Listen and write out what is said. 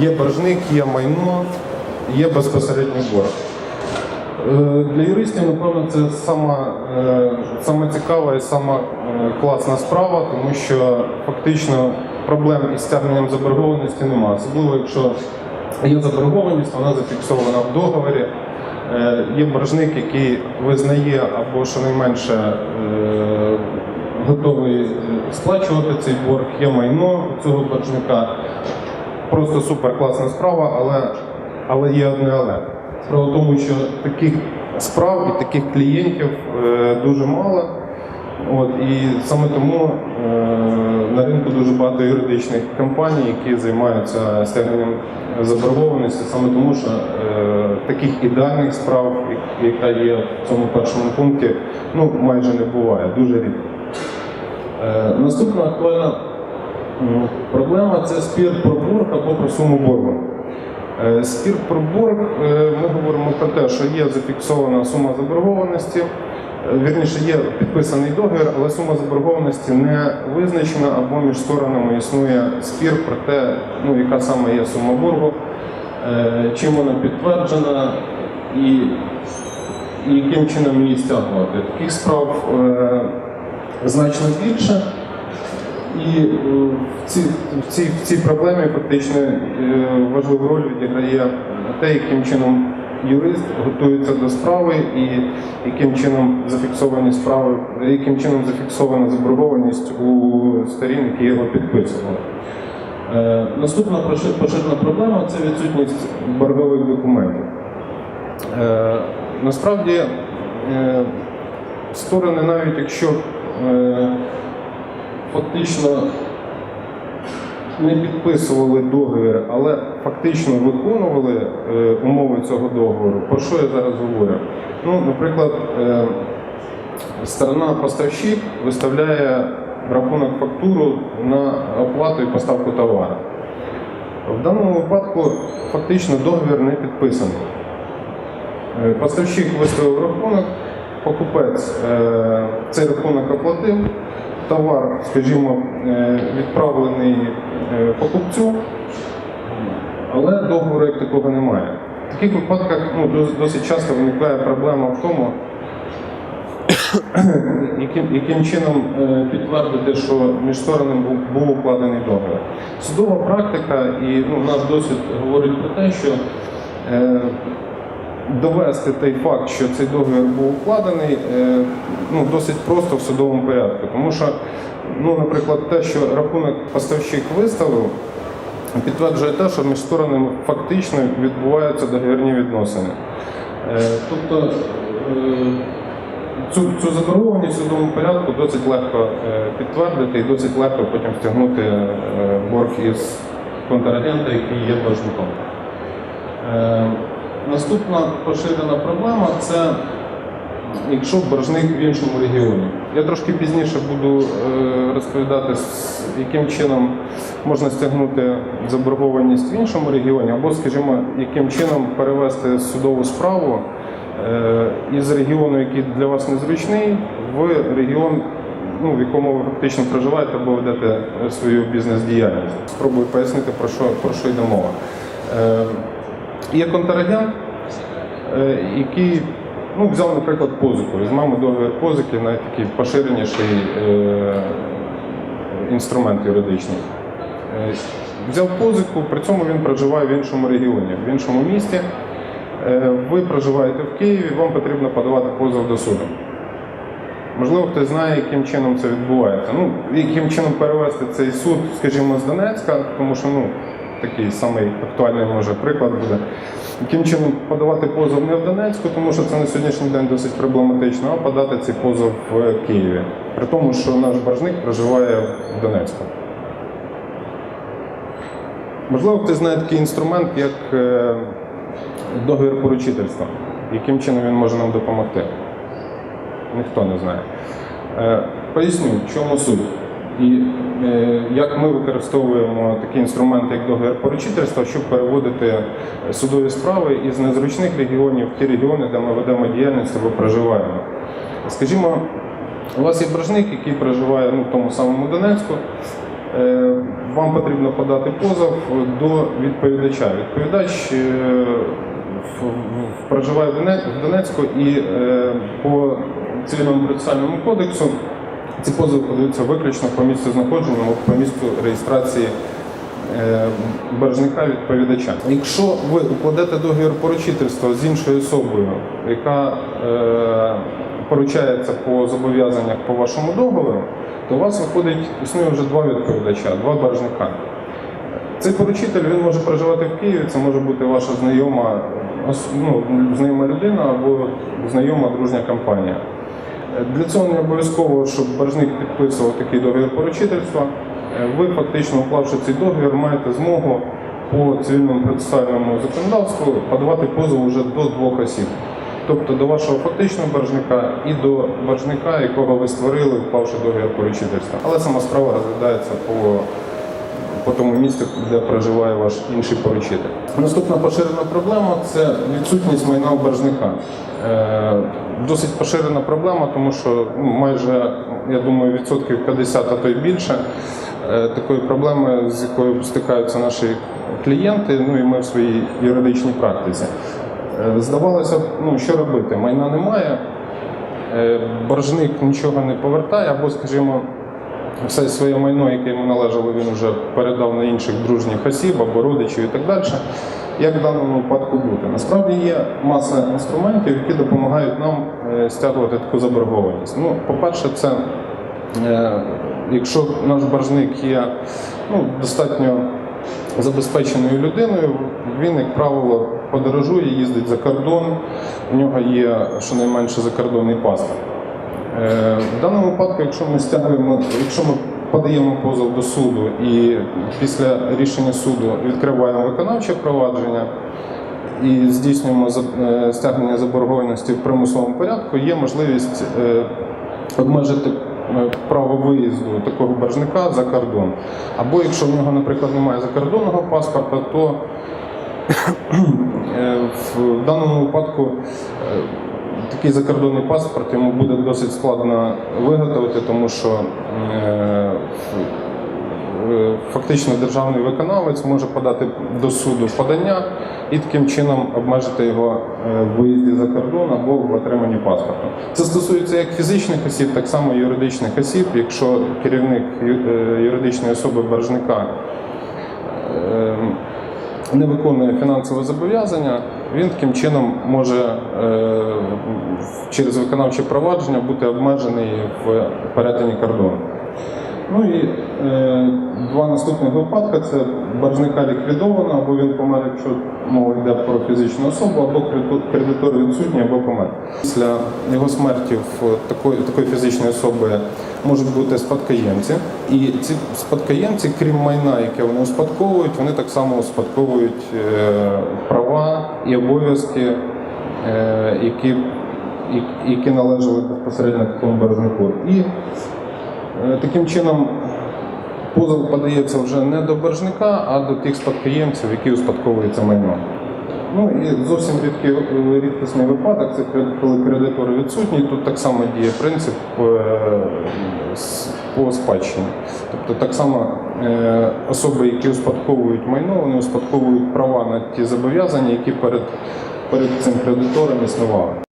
Є боржник, є майно, є безпосередній борг. Е, Для юристів, напевно, це сама, е, сама цікава і сама е, класна справа, тому що фактично проблем із стягненням заборгованості немає. Особливо, якщо є заборгованість, вона зафіксована в договорі. Є боржник, який визнає або щонайменше готовий сплачувати цей борг, є майно цього боржника. Просто супер класна справа, але, але є одне але. Справа в тому, що таких справ і таких клієнтів е, дуже мало. От, і саме тому е, на ринку дуже багато юридичних компаній, які займаються стягненням заборгованості, саме тому, що е, таких ідеальних справ, яка є в цьому першому пункті, ну майже не буває, дуже рідко. Е, наступна актуальна проблема це спір про борг або про суму боргу. Е, Спір про борг, е, ми говоримо про те, що є зафіксована сума заборгованості, вірніше є підписаний договір, але сума заборгованості не визначена або між сторонами існує спір про те, ну, яка саме є сума боргу, чим вона підтверджена і, яким чином її стягувати. Таких справ значно більше. І е, в цій, в цій, в цій проблемі фактично е, важливу роль відіграє те, яким чином юрист готується до справи і яким чином зафіксовані справи, яким чином зафіксована заборгованість у сторін, які його підписували. Е, Наступна пошир- поширена проблема це відсутність боргових документів. Насправді сторони, навіть якщо фактично не підписували договір, але фактично виконували е, умови цього договору. Про що я зараз говорю? Ну, наприклад, е, сторона поставщик виставляє рахунок фактуру на оплату і поставку товару. В даному випадку фактично договір не підписаний. Е, Поставщик виставив рахунок, покупець е, цей рахунок оплатив, товар, скажімо, е, відправлений е, покупцю, але договору як такого немає. В таких випадках ну, досить часто виникає проблема в тому, яким, яким чином підтвердити, що між сторонами був, був укладений договір. Судова практика і ну, наш досвід говорить про те, що довести той факт, що цей договір був укладений, е, ну, досить просто в судовому порядку. Тому що, ну, наприклад, те, що рахунок поставщик виставив, підтверджує те, що між сторонами фактично відбуваються договірні відносини. Е, Тобто е, цю, цю заборгованість в судовому порядку досить легко підтвердити і досить легко потім стягнути е, борг із контрагента, який є боржником. Е, Наступна поширена проблема це якщо боржник в іншому регіоні. Я трошки пізніше буду е, розповідати, яким чином можна стягнути заборгованість в іншому регіоні, або, скажімо, яким чином перевести судову справу е, із регіону, який для вас незручний, в регіон, ну, в якому ви фактично проживаєте або ведете е, свою бізнес-діяльність. Спробую пояснити, про що, про що йде мова. Є контрагент, е, який ну, взяв, наприклад, позику. Візьмемо договір позики, навіть такий поширеніший е, інструмент юридичний. Е, Взяв позику, при цьому він проживає в іншому регіоні, в іншому місті. Ви проживаєте в Києві, вам потрібно подавати позов до суду. Можливо, хтось знає, яким чином це відбувається. Ну, яким чином перевести цей суд, скажімо, з Донецька, тому що ну, такий самий актуальний може приклад буде. Яким чином подавати позов не в Донецьку, тому що це на сьогоднішній день досить проблематично, а подати цей позов в Києві. При тому, що наш боржник проживає в Донецьку. Можливо, хтось знає такий інструмент, як е, договір поручительства. Яким чином він може нам допомогти? Ніхто не знає. Е, Поясню, в чому суть. І е, як ми використовуємо такі інструменти, як договір поручительства, щоб переводити судові справи із незручних регіонів в ті регіони, де ми ведемо діяльність або проживаємо. Скажімо, У вас є боржник, який проживає ну, в тому самому Донецьку. Е, Вам потрібно подати позов до відповідача. Відповідач е, проживає в Донецьку і по цивільному процесуальному кодексу ці позови подаються виключно по місцю знаходження, по місцю реєстрації е, боржника відповідача. Якщо ви укладете договір поручительства з іншою особою, яка е, поручається по зобов'язаннях по вашому договору, то у вас виходить існує вже два відповідача, два боржника. Цей поручитель він може проживати в Києві, це може бути ваша знайома, ну, знайома людина або знайома дружня компанія. Е, Для цього не обов'язково, щоб боржник підписував такий договір поручительства. Е, Ви фактично, уклавши цей договір, маєте змогу по цивільному процесуальному законодавству подавати позов уже до двох осіб. Тобто до вашого фактичного боржника і до боржника, якого ви створили, вклавши договір поручительства. Але сама справа розглядається по по тому місцю, де проживає ваш інший поручитель. Наступна поширена проблема це відсутність майна у боржника. Е, Досить поширена проблема, тому що ну, майже, я думаю, відсотків 50, а то й більше е, такої проблеми, з якою стикаються наші клієнти, ну і ми в своїй юридичній практиці. Е, Здавалося, ну що робити? Майна немає, боржник нічого не повертає, або, скажімо, все своє майно, яке йому належало, він вже передав на інших дружніх осіб або родичів і так далі. Як в даному випадку бути? Насправді є маса інструментів, які допомагають нам е, стягувати таку заборгованість. Ну, по-перше, це е, якщо наш боржник є ну, достатньо забезпеченою людиною, він, як правило, подорожує, їздить за кордон, у нього є щонайменше закордонний паспорт. Е, В даному випадку, якщо ми стягуємо, якщо ми подаємо позов до суду і після рішення суду відкриваємо виконавче провадження і здійснюємо е, стягнення заборгованості в примусовому порядку, є можливість е, обмежити право виїзду такого боржника за кордон. Або якщо в нього, наприклад, немає закордонного паспорта, то В даному випадку такий закордонний паспорт йому буде досить складно виготовити, тому що е, е, фактично державний виконавець може подати до суду подання і таким чином обмежити його е, в виїзді за кордон або в отриманні паспорту. Це стосується як фізичних осіб, так само і юридичних осіб. Якщо керівник юридичної особи боржника не виконує фінансове зобов'язання, він таким чином може е, через виконавче провадження бути обмежений в перетині кордону. Ну і е, два наступних випадки це боржника ліквідовано, або він помер, якщо мова йде про фізичну особу, або кредитор- відсутній, або помер. Після його смерті в такої, такої фізичної особи можуть бути спадкоємці. І ці спадкоємці, крім майна, яке вони успадковують, вони так само успадковують е, права і обов'язки, е, які, які- належали безпосередньо такому боржнику. І Таким чином, позов подається вже не до боржника, а до тих спадкоємців, які успадковуються майно. Ну і зовсім рідкий, е, рідкісний випадок це коли кредитор відсутній. Тут так само діє принцип е, по спадщині. Тобто так само е, особи, які успадковують майно, вони успадковують права на ті зобов'язання, які перед, перед цим кредитором існували.